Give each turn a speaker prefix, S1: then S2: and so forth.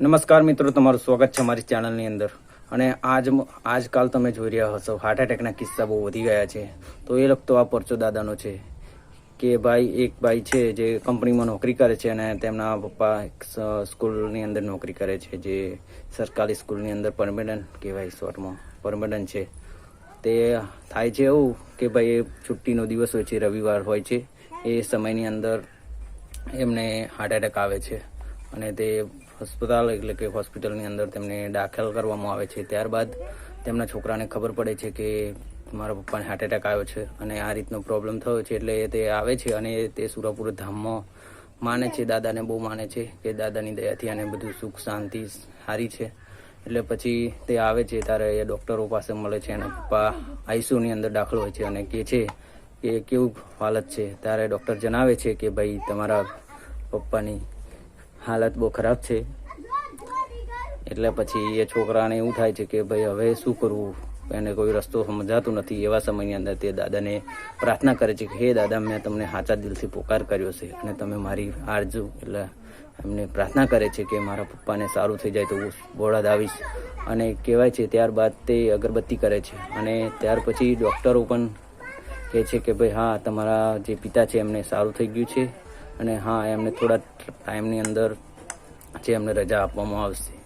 S1: નમસ્કાર મિત્રો, તમારું સ્વાગત છે મારી ચેનલની અંદર. અને આજ આજકાલ તમે જોઈ રહ્યા હશો હાર્ટ એટેકના કિસ્સા બહુ વધી ગયા છે. તો એ લગતો આ પરચો દાદાનો છે. કે ભાઈ, એક ભાઈ છે જે કંપનીમાં નોકરી કરે છે અને તેમના પપ્પા સ્કૂલની અંદર નોકરી કરે છે, જે સરકારી સ્કૂલની અંદર પરમેનન્ટ કહેવાય શોર્ટમાં, પરમેનન્ટ છે. તે થાય છે એવું કે ભાઈ, એ છુટ્ટીનો દિવસ હોય છે, રવિવાર હોય છે, એ સમયની અંદર એમને હાર્ટ એટેક આવે છે. અને તે હોસ્પિટલ એટલે કે હોસ્પિટલની અંદર તેમને દાખલ કરવામાં આવે છે. ત્યારબાદ તેમના છોકરાને ખબર પડે છે કે મારા પપ્પાને હાર્ટ એટેક આવ્યો છે અને આ રીતનો પ્રોબ્લેમ થયો છે એટલે તે આવે છે અને તે સુરાપુર ધામમાં માને છે, દાદાને બહુ માને છે કે દાદાની દયાથી આને બધું સુખ, શાંતિ સારી છે. એટલે પછી તે આવે છે ત્યારે એ ડૉક્ટરો પાસે મળે છે અને પપ્પા આઈસીયુની અંદર દાખલ હોય છે અને કહે છે કે કેવું હાલત છે. ત્યારે ડૉક્ટર જણાવે છે કે ભાઈ તમારા પપ્પાની હાલત બહુ ખરાબ છે. એટલે પછી એ છોકરાને એવું થાય છે કે ભાઈ, હવે શું કરવું? એને કોઈ રસ્તો સમજાતો નથી. એવા સમયની અંદર તે દાદાને પ્રાર્થના કરે છે કે, હે દાદા, મેં તમને સાચા દિલથી પોકાર કર્યો છે અને તમે મારી હારજો એટલે એમને પ્રાર્થના કરે છે કે, મારા પપ્પાને સારું થઈ જાય તો હું બોળાદ આવીશ. અને કહેવાય છે, ત્યારબાદ તે અગરબત્તી કરે છે. અને ત્યાર પછી ડૉક્ટરો પણ કહે છે કે, ભાઈ, હા, તમારા જે પિતા છે એમને સારું થઈ ગયું છે. અને હા એમને થોડા ટાઈમની અંદર જે એમને રજા આપવામાં આવશે.